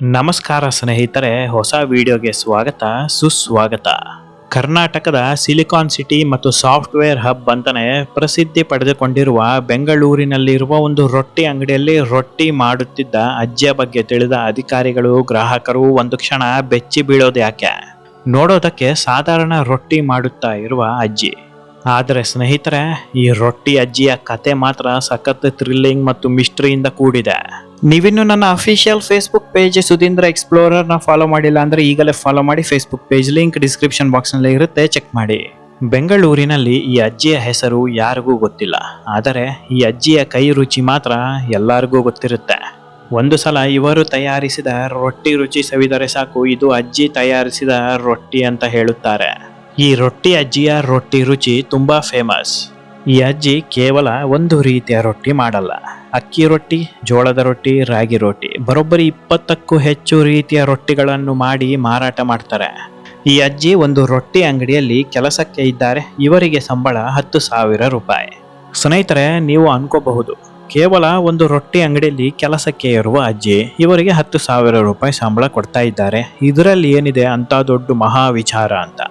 ನಮಸ್ಕಾರ ಸ್ನೇಹಿತರೆ, ಹೊಸ ವಿಡಿಯೋಗೆ ಸ್ವಾಗತ, ಸುಸ್ವಾಗತ. ಕರ್ನಾಟಕದ ಸಿಲಿಕಾನ್ ಸಿಟಿ ಮತ್ತು ಸಾಫ್ಟ್ವೇರ್ ಹಬ್ ಅಂತಾನೆ ಪ್ರಸಿದ್ಧಿ ಪಡೆದುಕೊಂಡಿರುವ ಬೆಂಗಳೂರಿನಲ್ಲಿರುವ ಒಂದು ರೊಟ್ಟಿ ಅಂಗಡಿಯಲ್ಲಿ ರೊಟ್ಟಿ ಮಾಡುತ್ತಿದ್ದ ಅಜ್ಜಿಯ ಬಗ್ಗೆ ತಿಳಿದ ಅಧಿಕಾರಿಗಳು, ಗ್ರಾಹಕರು ಒಂದು ಕ್ಷಣ ಬೆಚ್ಚಿ ಬೀಳೋದು ಯಾಕೆ? ನೋಡೋದಕ್ಕೆ ಸಾಧಾರಣ ರೊಟ್ಟಿ ಮಾಡುತ್ತಾ ಇರುವ ಅಜ್ಜಿ. ಆದರೆ ಸ್ನೇಹಿತರೆ, ಈ ರೊಟ್ಟಿ ಅಜ್ಜಿಯ ಕತೆ ಮಾತ್ರ ಸಖತ್ ಥ್ರಿಲ್ಲಿಂಗ್ ಮತ್ತು ಮಿಸ್ಟ್ರಿಯಿಂದ ಕೂಡಿದೆ. ನೀವಿನ್ನು ನನ್ನ ಅಫಿಷಿಯಲ್ ಫೇಸ್ಬುಕ್ ಪೇಜ್ ಸುಧೀಂದ್ರ ಎಕ್ಸ್ಪ್ಲೋರರ್ನ ಫಾಲೋ ಮಾಡಿಲ್ಲ ಅಂದ್ರೆ ಈಗಲೇ ಫಾಲೋ ಮಾಡಿ ಫೇಸ್ಬುಕ್ ಪೇಜ್ ಲಿಂಕ್ ಡಿಸ್ಕ್ರಿಪ್ಷನ್ ಬಾಕ್ಸ್ನಲ್ಲಿ ಇರುತ್ತೆ ಚೆಕ್ ಮಾಡಿ. ಬೆಂಗಳೂರಿನಲ್ಲಿ ಈ ಅಜ್ಜಿಯ ಹೆಸರು ಯಾರಿಗೂ ಗೊತ್ತಿಲ್ಲ. ಆದರೆ ಈ ಅಜ್ಜಿಯ ಕೈ ರುಚಿ ಮಾತ್ರ ಎಲ್ಲರಿಗೂ ಗೊತ್ತಿರುತ್ತೆ. ಒಂದು ಸಲ ಇವರು ತಯಾರಿಸಿದ ರೊಟ್ಟಿ ರುಚಿ ಸವಿದರೆ ಸಾಕು, ಇದು ಅಜ್ಜಿ ತಯಾರಿಸಿದ ರೊಟ್ಟಿ ಅಂತ ಹೇಳುತ್ತಾರೆ. ಈ ರೊಟ್ಟಿ ಅಜ್ಜಿಯ ರೊಟ್ಟಿ ರುಚಿ ತುಂಬಾ ಫೇಮಸ್ ಈ ಅಜ್ಜಿ ಕೇವಲ ಒಂದು ರೀತಿಯ ರೊಟ್ಟಿ ಮಾಡಲ್ಲ. ಅಕ್ಕಿ ರೊಟ್ಟಿ, ಜೋಳದ ರೊಟ್ಟಿ, ರಾಗಿ ರೊಟ್ಟಿ, ಬರೋಬ್ಬರಿ ಇಪ್ಪತ್ತಕ್ಕೂ ಹೆಚ್ಚು ರೀತಿಯ ರೊಟ್ಟಿಗಳನ್ನು ಮಾಡಿ ಮಾರಾಟ ಮಾಡ್ತಾರೆ. ಈ ಅಜ್ಜಿ ಒಂದು ರೊಟ್ಟಿ ಅಂಗಡಿಯಲ್ಲಿ ಕೆಲಸಕ್ಕೆ ಇದ್ದಾರೆ. ಇವರಿಗೆ ಸಂಬಳ ಹತ್ತು ಸಾವಿರ ರೂಪಾಯಿ. ಸ್ನೇಹಿತರೆ, ನೀವು ಅನ್ಕೋಬಹುದು. ಕೇವಲ ಒಂದು ರೊಟ್ಟಿ ಅಂಗಡಿಯಲ್ಲಿ ಕೆಲಸಕ್ಕೆ ಇರುವ ಅಜ್ಜಿ ಇವರಿಗೆ ಹತ್ತು ಸಾವಿರ ರೂಪಾಯಿ ಸಂಬಳ ಕೊಡ್ತಾ ಇದ್ದಾರೆ. ಇದರಲ್ಲಿ ಏನಿದೆ ಅಂತ ದೊಡ್ಡ ಮಹಾ ವಿಚಾರ ಅಂತ.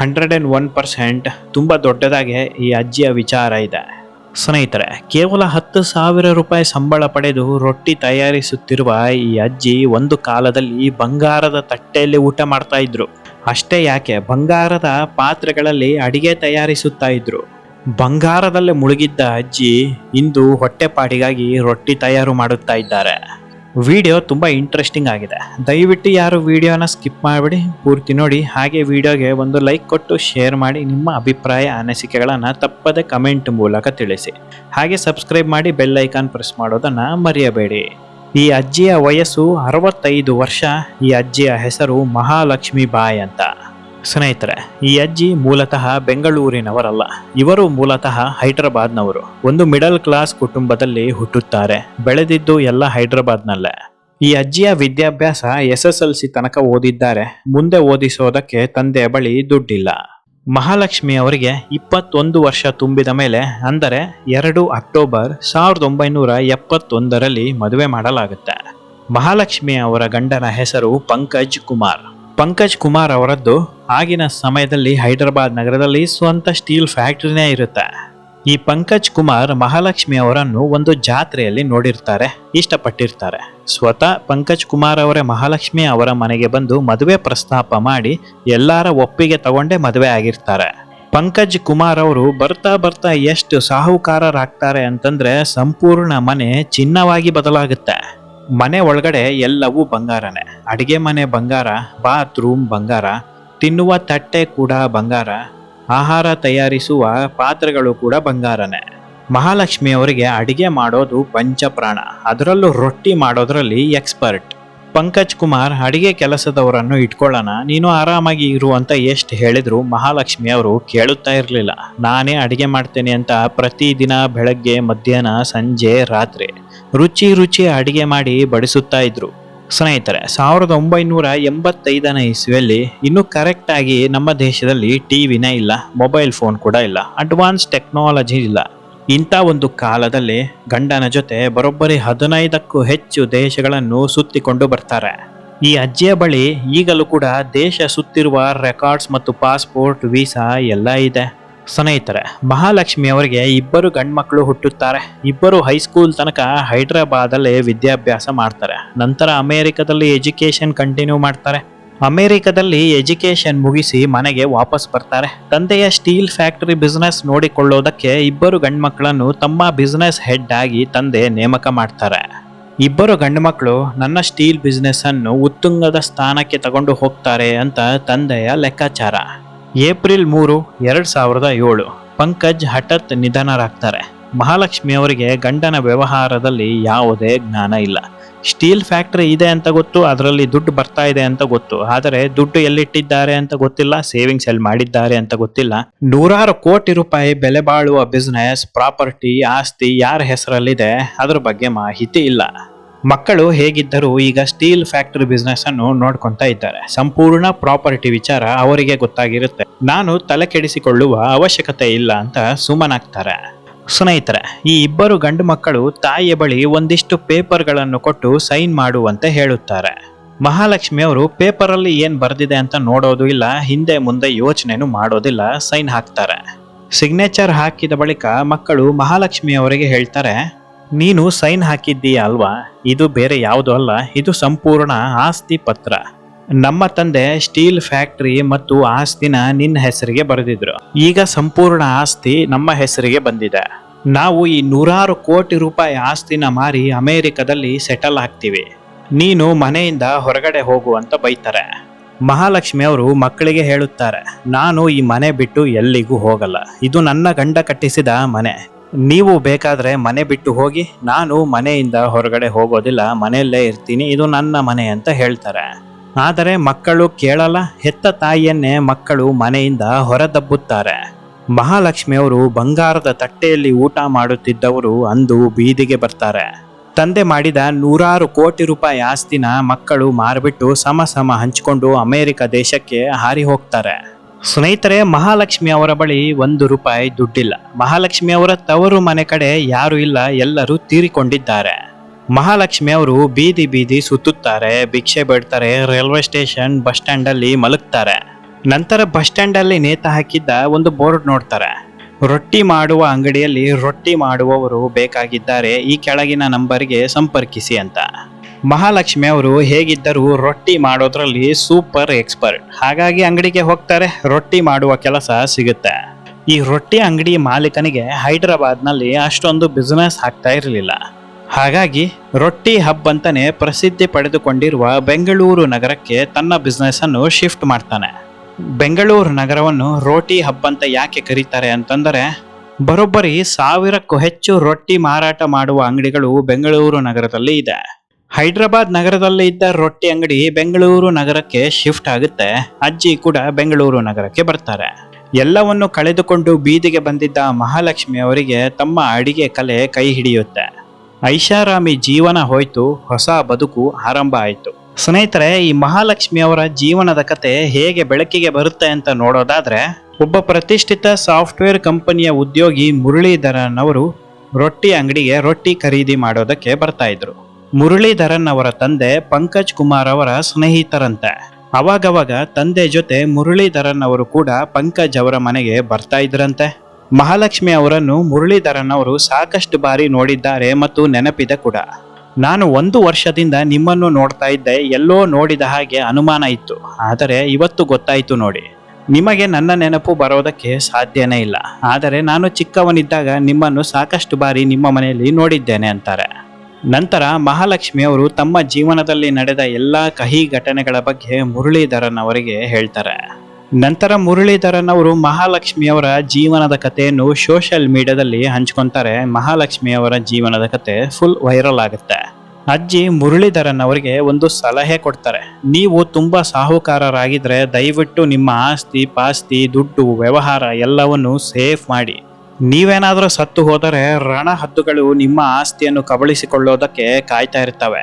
ಹಂಡ್ರೆಡ್ ಆ್ಯಂಡ್ ಒನ್ ಪರ್ಸೆಂಟ್ ತುಂಬ ದೊಡ್ಡದಾಗಿ ಈ ಅಜ್ಜಿಯ ವಿಚಾರ ಇದೆ. ಸ್ನೇಹಿತರೆ, ಕೇವಲ ಹತ್ತು ಸಾವಿರ ರೂಪಾಯಿ ಸಂಬಳ ಪಡೆದು ರೊಟ್ಟಿ ತಯಾರಿಸುತ್ತಿರುವ ಈ ಅಜ್ಜಿ ಒಂದು ಕಾಲದಲ್ಲಿ ಬಂಗಾರದ ತಟ್ಟೆಯಲ್ಲಿ ಊಟ ಮಾಡ್ತಾ ಇದ್ರು. ಅಷ್ಟೇ ಯಾಕೆ, ಬಂಗಾರದ ಪಾತ್ರೆಗಳಲ್ಲಿ ಅಡಿಗೆ ತಯಾರಿಸುತ್ತಾ ಇದ್ರು. ಬಂಗಾರದಲ್ಲೇ ಮುಳುಗಿದ್ದ ಅಜ್ಜಿ ಇಂದು ಹೊಟ್ಟೆಪಾಡಿಗಾಗಿ ರೊಟ್ಟಿ ತಯಾರು ಮಾಡುತ್ತಾ ಇದ್ದಾರೆ. ವಿಡಿಯೋ ತುಂಬ ಇಂಟ್ರೆಸ್ಟಿಂಗ್ ಆಗಿದೆ. ದಯವಿಟ್ಟು ಯಾರು ವಿಡಿಯೋನ ಸ್ಕಿಪ್ ಮಾಡಿಬಿಡಿ, ಪೂರ್ತಿ ನೋಡಿ. ಹಾಗೆ ವಿಡಿಯೋಗೆ ಒಂದು ಲೈಕ್ ಕೊಟ್ಟು ಶೇರ್ ಮಾಡಿ, ನಿಮ್ಮ ಅಭಿಪ್ರಾಯ, ಅನಿಸಿಕೆಗಳನ್ನು ತಪ್ಪದೆ ಕಮೆಂಟ್ ಮೂಲಕ ತಿಳಿಸಿ. ಹಾಗೆ ಸಬ್ಸ್ಕ್ರೈಬ್ ಮಾಡಿ ಬೆಲ್ ಐಕಾನ್ ಪ್ರೆಸ್ ಮಾಡೋದನ್ನು ಮರೆಯಬೇಡಿ. ಈ ಅಜ್ಜಿಯ ವಯಸ್ಸು ಅರವತ್ತೈದು ವರ್ಷ, ಈ ಅಜ್ಜಿಯ ಹೆಸರು ಮಹಾಲಕ್ಷ್ಮಿ ಬಾಯ್ ಅಂತ. ಸ್ನೇಹಿತರೆ, ಈ ಅಜ್ಜಿ ಮೂಲತಃ ಬೆಂಗಳೂರಿನವರಲ್ಲ. ಇವರು ಮೂಲತಃ ಹೈದರಾಬಾದ್ನವರು. ಒಂದು ಮಿಡಲ್ ಕ್ಲಾಸ್ ಕುಟುಂಬದಲ್ಲಿ ಹುಟ್ಟುತ್ತಾರೆ. ಬೆಳೆದಿದ್ದು ಎಲ್ಲ ಹೈದರಾಬಾದ್ನಲ್ಲೇ. ಈ ಅಜ್ಜಿಯ ವಿದ್ಯಾಭ್ಯಾಸ ಎಸ್ ಎಸ್ ಎಲ್ ಸಿ ತನಕ ಓದಿದ್ದಾರೆ. ಮುಂದೆ ಓದಿಸೋದಕ್ಕೆ ತಂದೆಯ ಬಳಿ ದುಡ್ಡಿಲ್ಲ. ಮಹಾಲಕ್ಷ್ಮಿ ಅವರಿಗೆ ಇಪ್ಪತ್ತೊಂದು ವರ್ಷ ತುಂಬಿದ ಮೇಲೆ, ಅಂದರೆ ಎರಡು ಅಕ್ಟೋಬರ್ ಸಾವಿರದ ಒಂಬೈನೂರ ಎಪ್ಪತ್ತೊಂದರಲ್ಲಿ ಮದುವೆ ಮಾಡಲಾಗುತ್ತೆ. ಮಹಾಲಕ್ಷ್ಮಿ ಅವರ ಗಂಡನ ಹೆಸರು ಪಂಕಜ್ ಕುಮಾರ್. ಪಂಕಜ್ ಕುಮಾರ್ ಅವರದ್ದು ಆಗಿನ ಸಮಯದಲ್ಲಿ ಹೈದರಾಬಾದ್ ನಗರದಲ್ಲಿ ಸ್ವಂತ ಸ್ಟೀಲ್ ಫ್ಯಾಕ್ಟರಿನೇ ಇರುತ್ತೆ. ಈ ಪಂಕಜ್ ಕುಮಾರ್ ಮಹಾಲಕ್ಷ್ಮಿ ಅವರನ್ನು ಒಂದು ಜಾತ್ರೆಯಲ್ಲಿ ನೋಡಿರ್ತಾರೆ, ಇಷ್ಟಪಟ್ಟಿರ್ತಾರೆ. ಸ್ವತಃ ಪಂಕಜ್ ಕುಮಾರ್ ಅವರೇ ಮಹಾಲಕ್ಷ್ಮಿ ಅವರ ಮನೆಗೆ ಬಂದು ಮದುವೆ ಪ್ರಸ್ತಾಪ ಮಾಡಿ ಎಲ್ಲರ ಒಪ್ಪಿಗೆ ತಗೊಂಡೇ ಮದುವೆ ಆಗಿರ್ತಾರೆ. ಪಂಕಜ್ ಕುಮಾರ್ ಅವರು ಬರ್ತಾ ಬರ್ತಾ ಎಷ್ಟು ಸಾಹುಕಾರರಾಗ್ತಾರೆ ಅಂತಂದ್ರೆ ಸಂಪೂರ್ಣ ಮನೆ ಚಿನ್ನವಾಗಿ ಬದಲಾಗುತ್ತೆ. ಮನೆ ಒಳಗಡೆ ಎಲ್ಲವೂ ಬಂಗಾರನೇ. ಅಡಿಗೆ ಮನೆ ಬಂಗಾರ, ಬಾತ್ರೂಮ್ ಬಂಗಾರ ತಿನ್ನುವ ತಟ್ಟೆ ಕೂಡ ಬಂಗಾರ, ಆಹಾರ ತಯಾರಿಸುವ ಪಾತ್ರೆಗಳು ಕೂಡ ಬಂಗಾರನೇ. ಮಹಾಲಕ್ಷ್ಮಿ ಅವರಿಗೆ ಅಡಿಗೆ ಮಾಡೋದು ಪಂಚಪ್ರಾಣ, ಅದರಲ್ಲೂ ರೊಟ್ಟಿ ಮಾಡೋದ್ರಲ್ಲಿ ಎಕ್ಸ್ಪರ್ಟ್. ಪಂಕಜ್ ಕುಮಾರ್, ಅಡಿಗೆ ಕೆಲಸದವರನ್ನು ಇಟ್ಕೊಳ್ಳೋಣ, ನೀನು ಆರಾಮಾಗಿ ಇರು ಅಂತ ಎಷ್ಟು ಹೇಳಿದ್ರು ಮಹಾಲಕ್ಷ್ಮಿ ಅವರು ಕೇಳುತ್ತಾ ಇರಲಿಲ್ಲ. ನಾನೇ ಅಡಿಗೆ ಮಾಡ್ತೇನೆ ಅಂತ ಪ್ರತಿದಿನ ಬೆಳಗ್ಗೆ, ಮಧ್ಯಾಹ್ನ, ಸಂಜೆ, ರಾತ್ರಿ ರುಚಿ ರುಚಿ ಅಡಿಗೆ ಮಾಡಿ ಬಡಿಸುತ್ತಾ ಇದ್ರು. ಸ್ನೇಹಿತರೆ, ಸಾವಿರದ ಒಂಬೈನೂರ ಎಂಬತ್ತೈದನೇ ಇಸ್ವಿಯಲ್ಲಿ ಇನ್ನೂ ಕರೆಕ್ಟಾಗಿ ನಮ್ಮ ದೇಶದಲ್ಲಿ ಟಿವಿನೇ ಇಲ್ಲ ಮೊಬೈಲ್ ಫೋನ್ ಕೂಡ ಇಲ್ಲ ಅಡ್ವಾನ್ಸ್ ಟೆಕ್ನಾಲಜಿ ಇಲ್ಲ. ಇಂಥ ಒಂದು ಕಾಲದಲ್ಲಿ ಗಂಡನ ಜೊತೆ ಬರೋಬ್ಬರಿ ಹದಿನೈದಕ್ಕೂ ಹೆಚ್ಚು ದೇಶಗಳನ್ನು ಸುತ್ತಿಕೊಂಡು ಬರ್ತಾರೆ. ಈ ಅಜ್ಜಿಯ ಬಳಿ ಈಗಲೂ ಕೂಡ ದೇಶ ಸುತ್ತಿರುವ ರೆಕಾರ್ಡ್ಸ್ ಮತ್ತು ಪಾಸ್ಪೋರ್ಟ್ ವೀಸಾ ಎಲ್ಲ ಇದೆ. ಸ್ನೇಹಿತರೆ, ಮಹಾಲಕ್ಷ್ಮಿ ಅವರಿಗೆ ಇಬ್ಬರು ಗಂಡ್ಮಕ್ಳು ಹುಟ್ಟುತ್ತಾರೆ. ಇಬ್ಬರು ಹೈಸ್ಕೂಲ್ ತನಕ ಹೈದರಾಬಾದಲ್ಲಿ ವಿದ್ಯಾಭ್ಯಾಸ ಮಾಡ್ತಾರೆ. ನಂತರ ಅಮೆರಿಕದಲ್ಲಿ ಎಜುಕೇಶನ್ ಕಂಟಿನ್ಯೂ ಮಾಡ್ತಾರೆ. ಅಮೆರಿಕದಲ್ಲಿ ಎಜುಕೇಶನ್ ಮುಗಿಸಿ ಮನೆಗೆ ವಾಪಸ್ ಬರ್ತಾರೆ. ತಂದೆಯ ಸ್ಟೀಲ್ ಫ್ಯಾಕ್ಟರಿ ಬಿಸ್ನೆಸ್ ನೋಡಿಕೊಳ್ಳೋದಕ್ಕೆ ಇಬ್ಬರು ಗಂಡ್ಮಕ್ಳನ್ನು ತಮ್ಮ ಬಿಸ್ನೆಸ್ ಹೆಡ್ ಆಗಿ ತಂದೆ ನೇಮಕ ಮಾಡ್ತಾರೆ. ಇಬ್ಬರು ಗಂಡುಮಕ್ಕಳು ನನ್ನ ಸ್ಟೀಲ್ ಬಿಸ್ನೆಸ್ ಅನ್ನು ಉತ್ತುಂಗದ ಸ್ಥಾನಕ್ಕೆ ತಗೊಂಡು ಹೋಗ್ತಾರೆ ಅಂತ ತಂದೆಯ ಲೆಕ್ಕಾಚಾರ. ಏಪ್ರಿಲ್ ಮೂರು, ಎರಡ್ ಸಾವಿರದ ಏಳು, ಪಂಕಜ್ ಹಠಾತ್ ನಿಧನರಾಗ್ತಾರೆ. ಮಹಾಲಕ್ಷ್ಮಿ ಅವರಿಗೆ ಗಂಡನ ವ್ಯವಹಾರದಲ್ಲಿ ಯಾವುದೇ ಜ್ಞಾನ ಇಲ್ಲ. ಸ್ಟೀಲ್ ಫ್ಯಾಕ್ಟರಿ ಇದೆ ಅಂತ ಗೊತ್ತು, ಅದರಲ್ಲಿ ದುಡ್ಡು ಬರ್ತಾ ಇದೆ ಅಂತ ಗೊತ್ತು. ಆದರೆ ದುಡ್ಡು ಎಲ್ಲಿಟ್ಟಿದ್ದಾರೆ ಅಂತ ಗೊತ್ತಿಲ್ಲ, ಸೇವಿಂಗ್ಸ್ ಎಲ್ಲಿ ಮಾಡಿದ್ದಾರೆ ಅಂತ ಗೊತ್ತಿಲ್ಲ. ನೂರಾರು ಕೋಟಿ ರೂಪಾಯಿ ಬೆಲೆ ಬಾಳುವ ಬಿಸ್ನೆಸ್ ಪ್ರಾಪರ್ಟಿ ಆಸ್ತಿ ಯಾರ ಹೆಸರಲ್ಲಿದೆ, ಅದ್ರ ಬಗ್ಗೆ ಮಾಹಿತಿ ಇಲ್ಲ. ಮಕ್ಕಳು ಹೇಗಿದ್ದರೂ ಈಗ ಸ್ಟೀಲ್ ಫ್ಯಾಕ್ಟರಿ ಬಿಸ್ನೆಸ್ ಅನ್ನು ನೋಡ್ಕೊತಾ ಇದ್ದಾರೆ. ಸಂಪೂರ್ಣ ಪ್ರಾಪರ್ಟಿ ವಿಚಾರ ಅವರಿಗೆ ಗೊತ್ತಾಗಿರುತ್ತೆ. ನಾನು ತಲೆ ಕೆಡಿಸಿಕೊಳ್ಳುವ ಅವಶ್ಯಕತೆ ಇಲ್ಲ ಅಂತ ಸುಮ್ಮನಾಗ್ತಾರೆ ಸ್ನೇಹಿತರೆ, ಈ ಇಬ್ಬರು ಗಂಡು ಮಕ್ಕಳು ತಾಯಿಯ ಬಳಿ ಒಂದಿಷ್ಟು ಪೇಪರ್ಗಳನ್ನು ಕೊಟ್ಟು ಸೈನ್ ಮಾಡುವಂತೆ ಹೇಳುತ್ತಾರೆ. ಮಹಾಲಕ್ಷ್ಮಿ ಅವರು, ಪೇಪರಲ್ಲಿ ಏನು ಬರೆದಿದೆ ಅಂತ ನೋಡೋದು ಇಲ್ಲ, ಹಿಂದೆ ಮುಂದೆ ಯೋಚನೆನೂ ಮಾಡೋದಿಲ್ಲ, ಸೈನ್ ಹಾಕ್ತಾರೆ. ಸಿಗ್ನೇಚರ್ ಹಾಕಿದ ಬಳಿಕ ಮಕ್ಕಳು ಮಹಾಲಕ್ಷ್ಮಿ ಅವರಿಗೆ ಹೇಳ್ತಾರೆ ನೀನು ಸೈನ್ ಹಾಕಿದ್ದೀಯ ಅಲ್ವಾ? ಇದು ಬೇರೆ ಯಾವುದೂ ಅಲ್ಲ, ಇದು ಸಂಪೂರ್ಣ ಆಸ್ತಿ ಪತ್ರ. ನಮ್ಮ ತಂದೆ ಸ್ಟೀಲ್ ಫ್ಯಾಕ್ಟರಿ ಮತ್ತು ಆಸ್ತಿನ ನಿನ್ನ ಹೆಸರಿಗೆ ಬರೆದಿದ್ರು. ಈಗ ಸಂಪೂರ್ಣ ಆಸ್ತಿ ನಮ್ಮ ಹೆಸರಿಗೆ ಬಂದಿದೆ. ನಾವು ಈ ನೂರಾರು ಕೋಟಿ ರೂಪಾಯಿ ಆಸ್ತಿನ ಮಾರಿ ಅಮೇರಿಕದಲ್ಲಿ ಸೆಟಲ್ ಆಗ್ತೀವಿ. ನೀನು ಮನೆಯಿಂದ ಹೊರಗಡೆ ಹೋಗು ಅಂತ ಬೈತಾರೆ. ಮಹಾಲಕ್ಷ್ಮಿ ಅವರು ಮಕ್ಕಳಿಗೆ ಹೇಳುತ್ತಾರೆ, ನಾನು ಈ ಮನೆ ಬಿಟ್ಟು ಎಲ್ಲಿಗೂ ಹೋಗಲ್ಲ. ಇದು ನನ್ನ ಗಂಡ ಕಟ್ಟಿಸಿದ ಮನೆ. ನೀವು ಬೇಕಾದರೆ ಮನೆ ಬಿಟ್ಟು ಹೋಗಿ, ನಾನು ಮನೆಯಿಂದ ಹೊರಗಡೆ ಹೋಗೋದಿಲ್ಲ, ಮನೆಯಲ್ಲೇ ಇರ್ತೀನಿ, ಇದು ನನ್ನ ಮನೆ ಅಂತ ಹೇಳ್ತಾರೆ. ಆದರೆ ಮಕ್ಕಳು ಕೇಳಲ್ಲ, ಹೆತ್ತ ತಾಯಿಯನ್ನೇ ಮಕ್ಕಳು ಮನೆಯಿಂದ ಹೊರದಬ್ಬುತ್ತಾರೆ. ಮಹಾಲಕ್ಷ್ಮಿಯವರು ಬಂಗಾರದ ತಟ್ಟೆಯಲ್ಲಿ ಊಟ ಮಾಡುತ್ತಿದ್ದವರು ಅಂದು ಬೀದಿಗೆ ಬರ್ತಾರೆ. ತಂದೆ ಮಾಡಿದ ನೂರಾರು ಕೋಟಿ ರೂಪಾಯಿ ಆಸ್ತಿನ ಮಕ್ಕಳು ಮಾರ್ಬಿಟ್ಟು ಸಮ ಸಮ ಹಂಚಿಕೊಂಡು ಅಮೆರಿಕ ದೇಶಕ್ಕೆ ಹಾರಿ ಹೋಗ್ತಾರೆ. ಸ್ನೇಹಿತರೆ, ಮಹಾಲಕ್ಷ್ಮಿ ಅವರ ಬಳಿ ಒಂದು ರೂಪಾಯಿ ದುಡ್ಡಿಲ್ಲ. ಮಹಾಲಕ್ಷ್ಮಿ ಅವರ ತವರು ಮನೆ ಕಡೆ ಯಾರು ಇಲ್ಲ, ಎಲ್ಲರೂ ತೀರಿಕೊಂಡಿದ್ದಾರೆ. ಮಹಾಲಕ್ಷ್ಮಿ ಅವರು ಬೀದಿ ಬೀದಿ ಸುತ್ತುತ್ತಾರೆ, ಭಿಕ್ಷೆ ಬೇಡ್ತಾರೆ, ರೈಲ್ವೆ ಸ್ಟೇಷನ್ ಬಸ್ ಸ್ಟ್ಯಾಂಡ್ ಅಲ್ಲಿ ಮಲಗ್ತಾರೆ. ನಂತರ ಬಸ್ ಸ್ಟ್ಯಾಂಡ್ ಅಲ್ಲಿ ನೇತು ಹಾಕಿದ್ದ ಒಂದು ಬೋರ್ಡ್ ನೋಡ್ತಾರೆ. ರೊಟ್ಟಿ ಮಾಡುವ ಅಂಗಡಿಯಲ್ಲಿ ರೊಟ್ಟಿ ಮಾಡುವವರು ಬೇಕಾಗಿದ್ದಾರೆ, ಈ ಕೆಳಗಿನ ನಂಬರ್ಗೆ ಸಂಪರ್ಕಿಸಿ ಅಂತ. ಮಹಾಲಕ್ಷ್ಮಿ ಅವರು ಹೇಗಿದ್ದರೂ ರೊಟ್ಟಿ ಮಾಡೋದ್ರಲ್ಲಿ ಸೂಪರ್ ಎಕ್ಸ್ಪರ್ಟ್ ಹಾಗಾಗಿ ಅಂಗಡಿಗೆ ಹೋಗ್ತಾರೆ, ರೊಟ್ಟಿ ಮಾಡುವ ಕೆಲಸ ಸಿಗುತ್ತೆ. ಈ ರೊಟ್ಟಿ ಅಂಗಡಿ ಮಾಲೀಕನಿಗೆ ಹೈದರಾಬಾದ್ನಲ್ಲಿ ಅಷ್ಟೊಂದು ಬಿಸ್ನೆಸ್ ಆಗ್ತಾ ಇರಲಿಲ್ಲ. ಹಾಗಾಗಿ ರೊಟ್ಟಿ ಹಬ್ ಅಂತಾನೆ ಪ್ರಸಿದ್ಧಿ ಪಡೆದುಕೊಂಡಿರುವ ಬೆಂಗಳೂರು ನಗರಕ್ಕೆ ತನ್ನ ಬಿಸ್ನೆಸ್ ಅನ್ನು ಶಿಫ್ಟ್ ಮಾಡ್ತಾನೆ. ಬೆಂಗಳೂರು ನಗರವನ್ನು ರೋಟಿ ಹಬ್ ಅಂತ ಯಾಕೆ ಕರೀತಾರೆ ಅಂತಂದರೆ, ಬರೋಬ್ಬರಿ ಸಾವಿರಕ್ಕೂ ಹೆಚ್ಚು ರೊಟ್ಟಿ ಮಾರಾಟ ಮಾಡುವ ಅಂಗಡಿಗಳು ಬೆಂಗಳೂರು ನಗರದಲ್ಲಿ ಇದೆ. ಹೈದರಾಬಾದ್ ನಗರದಲ್ಲಿ ಇದ್ದ ರೊಟ್ಟಿ ಅಂಗಡಿ ಬೆಂಗಳೂರು ನಗರಕ್ಕೆ ಶಿಫ್ಟ್ ಆಗುತ್ತೆ. ಅಜ್ಜಿ ಕೂಡ ಬೆಂಗಳೂರು ನಗರಕ್ಕೆ ಬರ್ತಾರೆ. ಎಲ್ಲವನ್ನು ಕಳೆದುಕೊಂಡು ಬೀದಿಗೆ ಬಂದಿದ್ದ ಮಹಾಲಕ್ಷ್ಮಿ ಅವರಿಗೆ ತಮ್ಮ ಅಡಿಗೆ ಕಲೆ ಕೈ ಹಿಡಿಯುತ್ತೆ. ಐಷಾರಾಮಿ ಜೀವನ ಹೋಯ್ತು, ಹೊಸ ಬದುಕು ಆರಂಭ ಆಯಿತು. ಸ್ನೇಹಿತರೆ, ಈ ಮಹಾಲಕ್ಷ್ಮಿ ಅವರ ಜೀವನದ ಕತೆ ಹೇಗೆ ಬೆಳಕಿಗೆ ಬರುತ್ತೆ ಅಂತ ನೋಡೋದಾದ್ರೆ, ಒಬ್ಬ ಪ್ರತಿಷ್ಠಿತ ಸಾಫ್ಟ್ವೇರ್ ಕಂಪನಿಯ ಉದ್ಯೋಗಿ ಮುರಳೀಧರನ್ ಅವರು ರೊಟ್ಟಿ ಅಂಗಡಿಗೆ ರೊಟ್ಟಿ ಖರೀದಿ ಮಾಡೋದಕ್ಕೆ ಬರ್ತಾ ಇದ್ರು. ಮುರಳೀಧರನ್ ಅವರ ತಂದೆ ಪಂಕಜ್ ಕುಮಾರ್ ಅವರ ಸ್ನೇಹಿತರಂತೆ. ಅವಾಗವಾಗ ತಂದೆ ಜೊತೆ ಮುರಳೀಧರನ್ ಅವರು ಕೂಡ ಪಂಕಜ್ ಅವರ ಮನೆಗೆ ಬರ್ತಾ ಇದ್ರಂತೆ. ಮಹಾಲಕ್ಷ್ಮಿ ಅವರನ್ನು ಮುರಳೀಧರನ್ ಅವರು ಸಾಕಷ್ಟು ಬಾರಿ ನೋಡಿದ್ದಾರೆ ಮತ್ತು ನೆನಪಿದೆ ಕೂಡ. ನಾನು ಒಂದು ವರ್ಷದಿಂದ ನಿಮ್ಮನ್ನು ನೋಡ್ತಾ ಇದ್ದೆ, ಎಲ್ಲೋ ನೋಡಿದ ಹಾಗೆ ಅನುಮಾನ ಇತ್ತು. ಆದರೆ ಇವತ್ತು ಗೊತ್ತಾಯಿತು ನೋಡಿ. ನಿಮಗೆ ನನ್ನ ನೆನಪು ಬರೋದಕ್ಕೆ ಸಾಧ್ಯನೇ ಇಲ್ಲ. ಆದರೆ ನಾನು ಚಿಕ್ಕವನಿದ್ದಾಗ ನಿಮ್ಮನ್ನು ಸಾಕಷ್ಟು ಬಾರಿ ನಿಮ್ಮ ಮನೆಯಲ್ಲಿ ನೋಡಿದ್ದೇನೆ ಅಂತಾರೆ. ನಂತರ ಮಹಾಲಕ್ಷ್ಮಿಯವರು ತಮ್ಮ ಜೀವನದಲ್ಲಿ ನಡೆದ ಎಲ್ಲ ಕಹಿ ಘಟನೆಗಳ ಬಗ್ಗೆ ಮುರಳೀಧರನ್ ಅವರಿಗೆ ಹೇಳ್ತಾರೆ. ನಂತರ ಮುರಳೀಧರನ್ ಅವರು ಮಹಾಲಕ್ಷ್ಮಿಯವರ ಜೀವನದ ಕಥೆಯನ್ನು ಸೋಷಿಯಲ್ ಮೀಡಿಯಾದಲ್ಲಿ ಹಂಚ್ಕೊತಾರೆ. ಮಹಾಲಕ್ಷ್ಮಿಯವರ ಜೀವನದ ಕತೆ ಫುಲ್ ವೈರಲ್ ಆಗುತ್ತೆ. ಅಜ್ಜಿ ಮುರಳೀಧರನ್ ಅವರಿಗೆ ಒಂದು ಸಲಹೆ ಕೊಡ್ತಾರೆ. ನೀವು ತುಂಬಾ ಸಾಹುಕಾರರಾಗಿದ್ರೆ ದಯವಿಟ್ಟು ನಿಮ್ಮ ಆಸ್ತಿ, ಪಾಸ್ತಿ, ದುಡ್ಡು, ವ್ಯವಹಾರ ಎಲ್ಲವನ್ನು ಸೇಫ್ ಮಾಡಿ. ನೀವೇನಾದರೂ ಸತ್ತು ಹೋದರೆ ರಣಹದ್ದುಗಳು ನಿಮ್ಮ ಆಸ್ತಿಯನ್ನು ಕಬಳಿಸಿಕೊಳ್ಳೋದಕ್ಕೆ ಕಾಯ್ತಾ ಇರ್ತವೆ.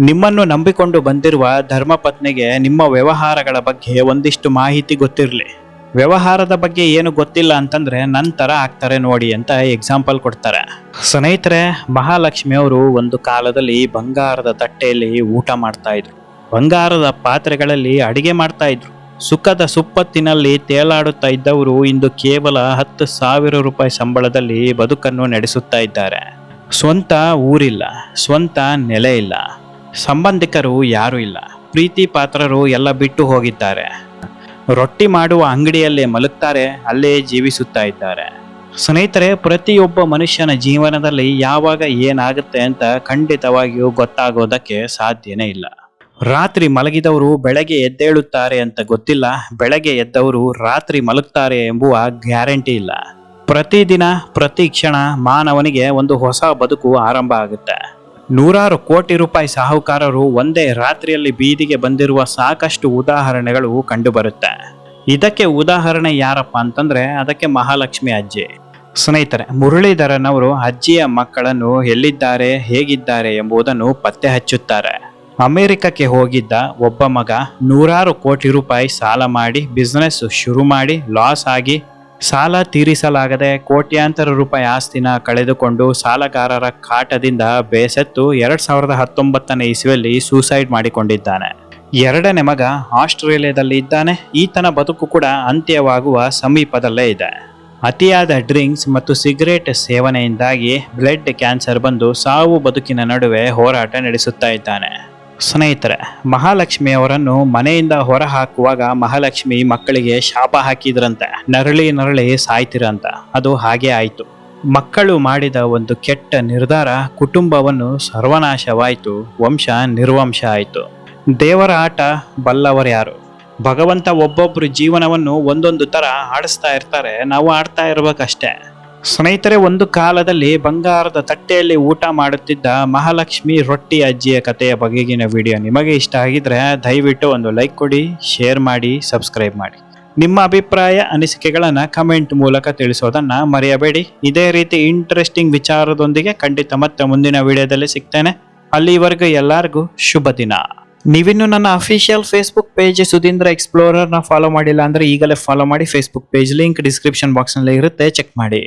ನಿಮ್ಮನ್ನು ನಂಬಿಕೊಂಡು ಬಂದಿರುವ ಧರ್ಮಪತ್ನಿಗೆ ನಿಮ್ಮ ವ್ಯವಹಾರಗಳ ಬಗ್ಗೆ ಒಂದಿಷ್ಟು ಮಾಹಿತಿ ಗೊತ್ತಿರಲಿ. ವ್ಯವಹಾರದ ಬಗ್ಗೆ ಏನು ಗೊತ್ತಿಲ್ಲ ಅಂತಂದ್ರೆ ನಂತರ ಆಗ್ತಾರೆ ನೋಡಿ ಅಂತ ಎಕ್ಸಾಂಪಲ್ ಕೊಡ್ತಾರೆ. ಸ್ನೇಹಿತರೆ, ಮಹಾಲಕ್ಷ್ಮಿ ಅವರು ಒಂದು ಕಾಲದಲ್ಲಿ ಬಂಗಾರದ ತಟ್ಟೆಯಲ್ಲಿ ಊಟ ಮಾಡ್ತಾ ಇದ್ರು. ಬಂಗಾರದ ಪಾತ್ರೆಗಳಲ್ಲಿ ಅಡಿಗೆ ಮಾಡ್ತಾ ಇದ್ರು. ಸುಖದ ಸುಪ್ಪತ್ತಿನಲ್ಲಿ ತೇಲಾಡುತ್ತಾ ಇದ್ದವರು ಇಂದು ಕೇವಲ ಹತ್ತು ಸಾವಿರ ರೂಪಾಯಿ ಸಂಬಳದಲ್ಲಿ ಬದುಕನ್ನು ನಡೆಸುತ್ತಾ ಇದ್ದಾರೆ. ಸ್ವಂತ ಊರಿಲ್ಲ, ಸ್ವಂತ ನೆಲೆ ಇಲ್ಲ. ಸಂಬಂಧಿಕರು ಯಾರೂ ಇಲ್ಲ. ಪ್ರೀತಿ ಪಾತ್ರರು ಎಲ್ಲ ಬಿಟ್ಟು ಹೋಗಿದ್ದಾರೆ. ರೊಟ್ಟಿ ಮಾಡುವ ಅಂಗಡಿಯಲ್ಲೇ ಮಲಗ್ತಾರೆ, ಅಲ್ಲೇ ಜೀವಿಸುತ್ತಾ ಇದ್ದಾರೆ. ಸ್ನೇಹಿತರೆ, ಪ್ರತಿಯೊಬ್ಬ ಮನುಷ್ಯನ ಜೀವನದಲ್ಲಿ ಯಾವಾಗ ಏನಾಗುತ್ತೆ ಅಂತ ಖಂಡಿತವಾಗಿಯೂ ಗೊತ್ತಾಗೋದಕ್ಕೆ ಸಾಧ್ಯನೇ ಇಲ್ಲ. ರಾತ್ರಿ ಮಲಗಿದವರು ಬೆಳಗ್ಗೆ ಎದ್ದೇಳುತ್ತಾರೆ ಅಂತ ಗೊತ್ತಿಲ್ಲ. ಬೆಳಗ್ಗೆ ಎದ್ದವರು ರಾತ್ರಿ ಮಲಗ್ತಾರೆ ಎಂಬುವ ಗ್ಯಾರಂಟಿ ಇಲ್ಲ. ಪ್ರತಿದಿನ, ಪ್ರತಿ ಕ್ಷಣ ಮಾನವನಿಗೆ ಒಂದು ಹೊಸ ಬದುಕು ಆರಂಭ ಆಗುತ್ತೆ. ನೂರಾರು ಕೋಟಿ ರೂಪಾಯಿ ಸಾಹುಕಾರರು ಒಂದೇ ರಾತ್ರಿಯಲ್ಲಿ ಬೀದಿಗೆ ಬಂದಿರುವ ಸಾಕಷ್ಟು ಉದಾಹರಣೆಗಳು ಕಂಡುಬರುತ್ತೆ. ಇದಕ್ಕೆ ಉದಾಹರಣೆ ಯಾರಪ್ಪ ಅಂತಂದ್ರೆ, ಅದಕ್ಕೆ ಮಹಾಲಕ್ಷ್ಮಿ ಅಜ್ಜಿ. ಸ್ನೇಹಿತರೆ ಮುರಳೀಧರನ್ ಅವರು ಅಜ್ಜಿಯ ಮಕ್ಕಳನ್ನು ಎಲ್ಲಿದ್ದಾರೆ, ಹೇಗಿದ್ದಾರೆ ಎಂಬುದನ್ನು ಪತ್ತೆ ಹಚ್ಚುತ್ತಾರೆ. ಅಮೆರಿಕಕ್ಕೆ ಹೋಗಿದ್ದ ಒಬ್ಬ ಮಗ ನೂರಾರು ಕೋಟಿ ರೂಪಾಯಿ ಸಾಲ ಮಾಡಿ ಬಿಸ್ನೆಸ್ ಶುರು ಮಾಡಿ ಲಾಸ್ ಆಗಿ ಸಾಲ ತೀರಿಸಲಾಗದೆ ಕೋಟ್ಯಾಂತರ ರೂಪಾಯಿ ಆಸ್ತಿನ ಕಳೆದುಕೊಂಡು ಸಾಲಗಾರರ ಕಾಟದಿಂದ ಬೇಸತ್ತು ಎರಡು ಸಾವಿರದ ಹತ್ತೊಂಬತ್ತನೇ ಇಸುವಲ್ಲಿ ಸೂಸೈಡ್ ಮಾಡಿಕೊಂಡಿದ್ದಾನೆ. ಎರಡನೇ ಮಗ ಆಸ್ಟ್ರೇಲಿಯಾದಲ್ಲಿ ಇದ್ದಾನೆ. ಈತನ ಬದುಕು ಕೂಡ ಅಂತ್ಯವಾಗುವ ಸಮೀಪದಲ್ಲೇ ಇದೆ. ಅತಿಯಾದ ಡ್ರಿಂಕ್ಸ್ ಮತ್ತು ಸಿಗರೇಟ್ ಸೇವನೆಯಿಂದಾಗಿ ಬ್ಲಡ್ ಕ್ಯಾನ್ಸರ್ ಬಂದು ಸಾವು ಬದುಕಿನ ನಡುವೆ ಹೋರಾಟ ನಡೆಸುತ್ತಾ ಇದ್ದಾನೆ. ಸ್ನೇಹಿತರೆ ಮಹಾಲಕ್ಷ್ಮಿಯವರನ್ನು ಮನೆಯಿಂದ ಹೊರ ಹಾಕುವಾಗ ಮಹಾಲಕ್ಷ್ಮಿ ಮಕ್ಕಳಿಗೆ ಶಾಪ ಹಾಕಿದ್ರಂತೆ. ನರಳಿ ನರಳಿ ಸಾಯ್ತಿರಂತ. ಅದು ಹಾಗೆ ಆಯಿತು. ಮಕ್ಕಳು ಮಾಡಿದ ಒಂದು ಕೆಟ್ಟ ನಿರ್ಧಾರ ಕುಟುಂಬವನ್ನು ಸರ್ವನಾಶವಾಯಿತು. ವಂಶ ನಿರ್ವಂಶ ಆಯಿತು. ದೇವರ ಆಟ ಬಲ್ಲವರ್ಯಾರು ಭಗವಂತ ಒಬ್ಬೊಬ್ಬರು ಜೀವನವನ್ನು ಒಂದೊಂದು ತರ ಆಡಿಸ್ತಾ ಇರ್ತಾರೆ. ನಾವು ಆಡ್ತಾ ಇರ್ಬೇಕಷ್ಟೇ. ಸ್ನೇಹಿತರೆ, ಒಂದು ಕಾಲದಲ್ಲಿ ಬಂಗಾರದ ತಟ್ಟೆಯಲ್ಲಿ ಊಟ ಮಾಡುತ್ತಿದ್ದ ಮಹಾಲಕ್ಷ್ಮಿ ರೊಟ್ಟಿ ಅಜ್ಜಿಯ ಕಥೆಯ ಬಗೆಗಿನ ವಿಡಿಯೋ ನಿಮಗೆ ಇಷ್ಟ ಆಗಿದ್ರೆ ದಯವಿಟ್ಟು ಒಂದು ಲೈಕ್ ಕೊಡಿ, ಶೇರ್ ಮಾಡಿ, ಸಬ್ಸ್ಕ್ರೈಬ್ ಮಾಡಿ. ನಿಮ್ಮ ಅಭಿಪ್ರಾಯ, ಅನಿಸಿಕೆಗಳನ್ನು ಕಮೆಂಟ್ ಮೂಲಕ ತಿಳಿಸೋದನ್ನ ಮರೆಯಬೇಡಿ. ಇದೇ ರೀತಿ ಇಂಟ್ರೆಸ್ಟಿಂಗ್ ವಿಚಾರದೊಂದಿಗೆ ಖಂಡಿತ ಮತ್ತೆ ಮುಂದಿನ ವಿಡಿಯೋದಲ್ಲಿ ಸಿಗ್ತೇನೆ. ಅಲ್ಲಿವರೆಗೂ ಎಲ್ಲರಿಗೂ ಶುಭ ದಿನ. ನೀವಿನ್ನು ನನ್ನ ಅಫಿಷಿಯಲ್ ಫೇಸ್ಬುಕ್ ಪೇಜ್ ಸುಧೀಂದ್ರ ಎಕ್ಸ್ಪ್ಲೋರರ್ನ ಫಾಲೋ ಮಾಡಿಲ್ಲ ಅಂದರೆ ಈಗಲೇ ಫಾಲೋ ಮಾಡಿ ಫೇಸ್ಬುಕ್ ಪೇಜ್ ಲಿಂಕ್ ಡಿಸ್ಕ್ರಿಪ್ಷನ್ ಬಾಕ್ಸ್ನಲ್ಲಿ ಇರುತ್ತೆ. ಚೆಕ್ ಮಾಡಿ.